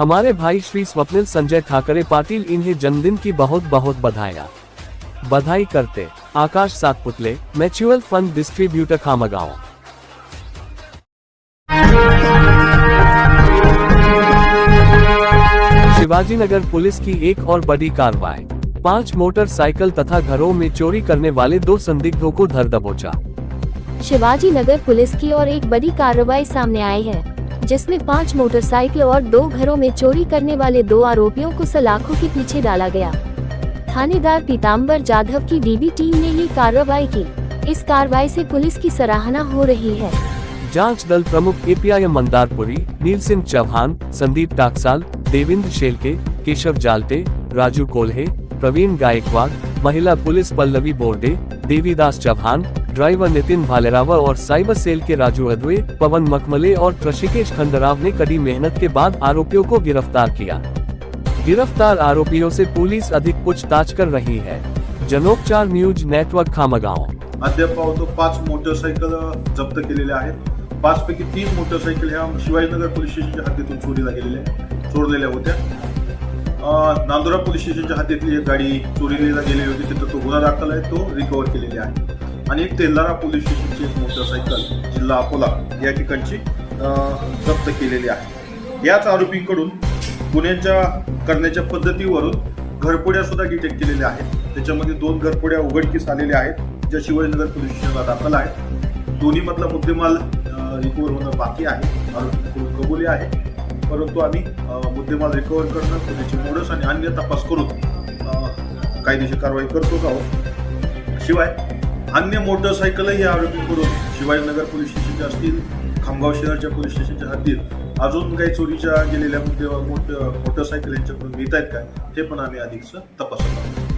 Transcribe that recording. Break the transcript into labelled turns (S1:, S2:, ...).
S1: हमारे भाई श्री स्वप्निल संजय ठाकरे पाटिल इन्हें जन्मदिन की बहुत बहुत बधाया। बधाई करते, Akash Satputale, mutual fund distributor Khamgaon. Shivaji Nagar police की एक और बड़ी कार्रवाई। पाँच मोटरसाइकिल तथा घरों में चोरी करने वाले दो संदिग्धों को धर दबोचा।
S2: शिवाजी नगर पुलिस की और एक बड़ी कार्रवाई सामने आई है। जिसमें पाँच मोटरसाइकिल और दो घरों में चोरी करने वाले दो आरोपियों को सलाखों के पीछे डाला गया। थानेदार पीताम्बर जाधव की डीबी टीम ने ये कार्रवाई की। इस कार्रवाई से पुलिस की सराहना हो रही है।
S1: जाँच दल प्रमुख एपीआईएम मंदारपुरी, नील सिंह चौहान, संदीप टाकसाल देवेंद्र शेलके, केशव जालटे, राजू कोल्हे, प्रवीण गायकवाड़, महिला पुलिस पल्लवी बोर्डे, देवीदास चौहान ड्राइवर नितिन भालेरावा और साइबर सेल के राजू अद्वे, पवन मखमले और ऋषिकेश खंडराव ने कड़ी मेहनत के बाद आरोपियों को गिरफ़्तार किया। गिरफ़्तार आरोपियों से पुलिस अधिक पूछताछ कर रही है। Janopchar news network Khamgaon.
S3: अद्याप पाहतो पाच मोटरसायकल, जप्त आहेत. पाच पैकी तीन मोटरसायकल ह्या शिवाजीनगर पोलीस स्टेशनच्या हद्दीतून चोरीला गेलेल्या चोरलेल्या होत्या. नांदुरा पोलीस स्टेशनच्या हद्दीतली एक गाडी चोरीला गेलेली होती. तिथं तो गुन्हा दाखल आहे. तो रिकव्हर केलेला आहे. आणि एक तेलारा पोलीस स्टेशनची एक मोटरसायकल जिल्हा अकोला या ठिकाणची जप्त केलेली आहे. याच आरोपींकडून गुन्ह्यांच्या करण्याच्या पद्धतीवरून घरपुड्या सुद्धा डिटेक्ट केलेल्या आहेत. त्याच्यामध्ये दोन घरपुड्या उघडकीस आलेल्या आहेत ज्या शिवाजीनगर पोलीस स्टेशनला दाखल आहेत. दोन्हीमधला मुद्देमाल रिकवर होणं बाकी आहे आरोपींकडून कबुली आहे. परंतु आम्ही मुद्देमाल रिकवर करणं त्याची मोडस आणि अन्य तपास करून कायदेशीर कारवाई करतो आहोत शिवाय अन्य मोटरसायकलही या आरोपीकडून शिवाजीनगर पोलीस स्टेशनच्या असतील खामगाव शहरच्या पोलीस स्टेशनच्या हद्दीत अजून काही चोरीच्या गेलेल्या मोठ्या मोटरसायकल यांच्याकडून मिळत आहेत काय हे पण आम्ही अधिकच तपासत आहोत.